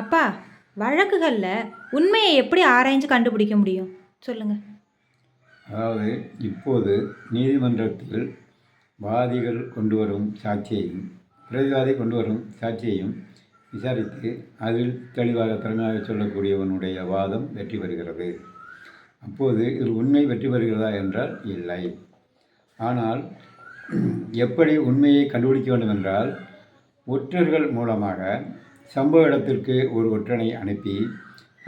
அப்பா வழக்குகளில் உண்மையை எப்படி ஆராய்ஞ்சு கண்டுபிடிக்க முடியும்? சொல்லுங்கள் அதாவது இப்போது நீதிமன்றத்தில் வாதிகள் கொண்டு வரும் சாட்சியையும் பிரதிவாதி கொண்டு வரும் சாட்சியையும் விசாரித்து அதில் தெளிவாக திறமையாக சொல்லக்கூடியவனுடைய வாதம் வெற்றி பெறுகிறது. அப்போது இது உண்மை வெற்றி பெறுகிறதா என்றால் இல்லை. ஆனால் எப்படி உண்மையை கண்டுபிடிக்க வேண்டும் என்றால் ஒற்றர்கள் மூலமாக சம்பவ இடத்திற்கு ஒரு ஒற்றனை அனுப்பி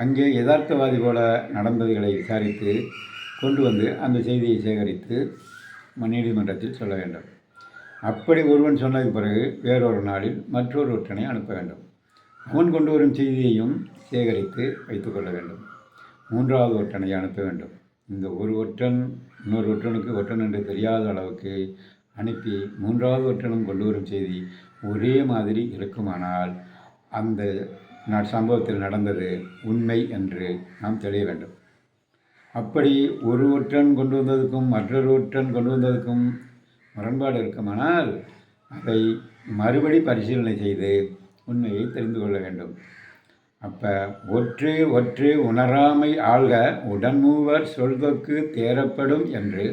அங்கே யதார்த்தவாதி போல நடந்ததுகளை விசாரித்து கொண்டு வந்து அந்த செய்தியை சேகரித்து நீதிமன்றத்தில் சொல்ல வேண்டும். அப்படி ஒருவன் சொன்னதுக்கு பிறகு வேறொரு நாளில் மற்றொரு ஒற்றனை அனுப்ப வேண்டும். அவன் கொண்டு வரும் செய்தியையும் சேகரித்து வைத்துக்கொள்ள வேண்டும். மூன்றாவது ஒற்றனை அனுப்ப வேண்டும். இந்த ஒரு ஒற்றன் இன்னொரு ஒற்றனுக்கு ஒற்றன் என்று தெரியாத அளவுக்கு அனுப்பி மூன்றாவது ஒற்றனும் கொண்டு வரும் செய்தி ஒரே மாதிரி இருக்குமானால் அந்த சம்பவத்தில் நடந்தது உண்மை என்று நாம் தெளிய வேண்டும். அப்படி ஒரு ஒற்றன் கொண்டு வந்ததுக்கும் மற்றொரு ஒற்றன் கொண்டு வந்ததுக்கும் முரண்பாடு இருக்குமானால் அதை மறுபடி பரிசீலனை செய்து உண்மையை தெரிந்து கொள்ள வேண்டும். அப்போ ஒற்று ஒற்று உணராமை ஆள்க உடன்மூவர் சொல்தொக்கு தேரப்படும் என்று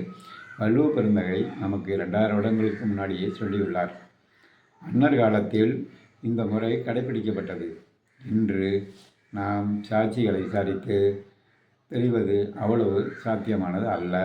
வள்ளுவ பெருந்தகை நமக்கு இரண்டாயிரம் வருடங்களுக்கு முன்னாடியே சொல்லியுள்ளார். மன்னர் காலத்தில் இந்த முறை கடைபிடிக்கப்பட்டது இன்று நாம் சாட்சிகளை விசாரித்து தெரிவது அவ்வளவு சாத்தியமானது அல்ல.